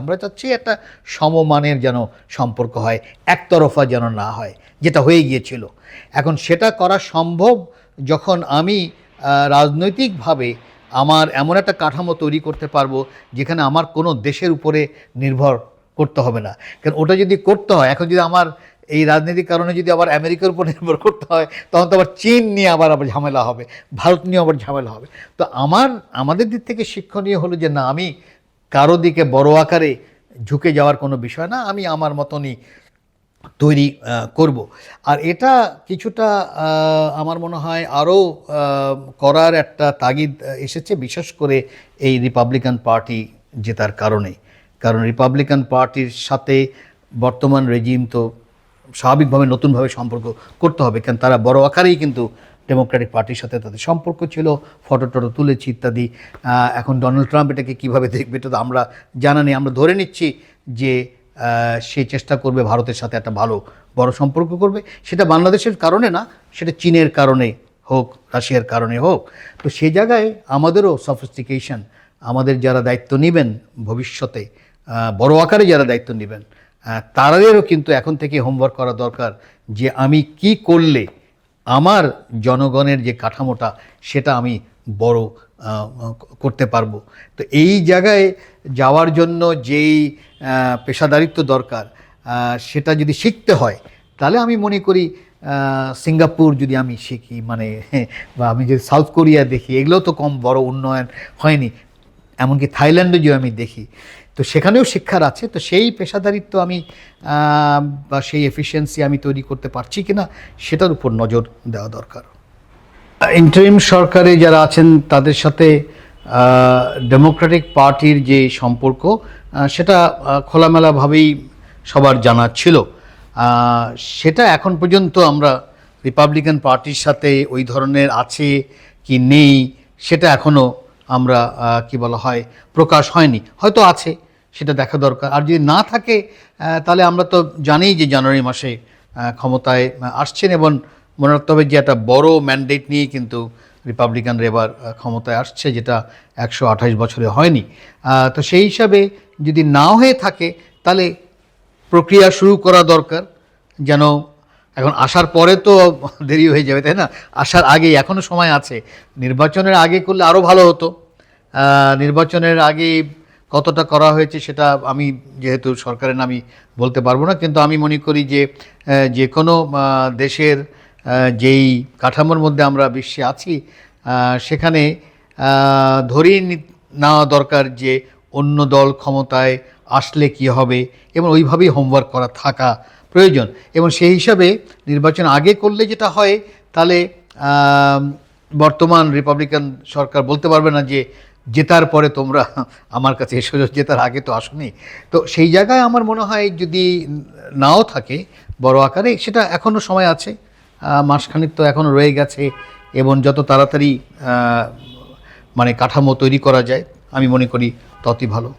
আমরা চাচ্ছি একটা সমমানের যেন সম্পর্ক হয়, একতরফা যেন না হয়, যেটা হয়ে গিয়েছিল। এখন সেটা করা সম্ভব যখন আমি রাজনৈতিকভাবে আমার এমন একটা কাঠামো তৈরি করতে পারব যেখানে আমার কোনো দেশের উপরে নির্ভর করতে হবে না। কারণ ওটা যদি করতে হয়, এখন যদি আমার এই রাজনৈতিক কারণে যদি আবার আমেরিকার উপর নির্ভর করতে হয়, তখন তো আবার চীন নিয়ে আবার আবার ঝামেলা হবে, ভারত নিয়ে আবার ঝামেলা হবে। তো আমার, আমাদের দিক থেকে শিক্ষণীয় হলো যে না, আমি কারও দিকে বড় আকারে ঝুঁকে যাওয়ার কোনো বিষয় না, আমি আমার মতনই তৈরি করব। আর এটা কিছুটা আমার মনে হয় আরও করার একটা তাগিদ এসেছে, বিশেষ করে এই রিপাবলিকান পার্টি জেতার কারণে। কারণ রিপাবলিকান পার্টির সাথে বর্তমান রেজিম তো স্বাভাবিকভাবে নতুনভাবে সম্পর্ক করতে হবে, কারণ তারা বড় আকারেই কিন্তু ডেমোক্রেটিক পার্টির সাথে তাদের সম্পর্ক ছিল ফটো টটো তুলেছি ইত্যাদি। এখন ডোনাল্ড ট্রাম্প এটাকে কীভাবে দেখবে এটা তো আমরা জানা নেই। আমরা ধরে নিচ্ছি যে সে চেষ্টা করবে ভারতের সাথে একটা ভালো বড় সম্পর্ক করবে। সেটা বাংলাদেশের কারণে না সেটা চীনের কারণে হোক রাশিয়ার কারণে হোক। তো সে জায়গায় আমাদেরও সফিস্টিকেশন আমাদের যারা দায়িত্ব নেবেন ভবিষ্যতে বড় আকারে যারা দায়িত্ব নেবেন আহ, তাদেরও কিন্তু এখন থেকে হোমওয়ার্ক করা দরকার যে আমি কি করলে আমার জনগণের যে কাঠামোটা, সেটা আমি বড় করতে পারব। তো এই জায়গায় যাওয়ার জন্য যেই পেশাদারিত্ব দরকার সেটা যদি শিখতে হয়, তাহলে আমি মনে করি সিঙ্গাপুর যদি আমি শিখি মানে বা আমি যদি সাউথ কোরিয়া দেখি, এগুলো তো কম বড় উন্নয়ন হয়নি। এমনকি থাইল্যান্ডে যদি আমি দেখি তো সেখানেও শিক্ষার আছে, তো সেই পেশাদারিত্ব আমি বা সেই এফিসিয়েন্সি আমি তৈরি করতে পারছি কি না সেটার উপর নজর দেওয়া দরকার। ইন্টারিম সরকারে যারা আছেন, তাদের সাথে ডেমোক্রেটিক পার্টির যে সম্পর্ক সেটা খোলামেলাভাবেই সবার জানা ছিল। সেটা এখন পর্যন্ত আমরা রিপাবলিকান পার্টির সাথে ওই ধরনের আছে কি নেই, সেটা এখনও আমরা কি বলা হয়, প্রকাশ হয়নি। হয়তো আছে সেটা দেখা দরকার। আর যদি না থাকে তাহলে আমরা তো জানিই যে জানুয়ারি মাসে ক্ষমতায় আসছেন এবং মনে রাখতে হবে যে একটা বড় ম্যান্ডেট নিয়ে কিন্তু রিপাবলিকানরা এবার ক্ষমতায় আসছে, যেটা একশো আঠাশ বছরে হয়নি। তো সেই হিসাবে যদি না হয়ে থাকে, তাহলে প্রক্রিয়া শুরু করা দরকার। যেন এখন আসার পরে তো দেরি হয়ে যাবে, তাই না? আসার আগে এখনও সময় আছে। নির্বাচনের আগে করলে আরও ভালো হতো। নির্বাচনের আগে কতটা করা হয়েছে সেটা আমি যেহেতু সরকারের আমি বলতে পারব না, কিন্তু আমি মনে করি যে যে কোনো দেশের যেই কাঠামোর মধ্যে আমরা বিশ্বে আছি সেখানে নি- নেওয়া দরকার যে অন্য দল ক্ষমতায় আসলে কি হবে এবং ওইভাবেই হোমওয়ার্ক করা থাকা প্রয়োজন। এবং সেই হিসাবে নির্বাচন আগে করলে যেটা হয়, তাহলে বর্তমান রিপাবলিকান সরকার বলতে পারবে না যে জেতার পরে তোমরা আমার কাছে এসো জেতার আগে তো আসনি। তো সেই জায়গায় আমার মনে হয় যদি নাও থাকে বড় আকারে, সেটা এখনও সময় আছে। মাসখানিক তো এখনও রয়ে গেছে, এবং যত তাড়াতাড়ি মানে কাঠামো তৈরি করা যায়, আমি মনে করি ততই ভালো।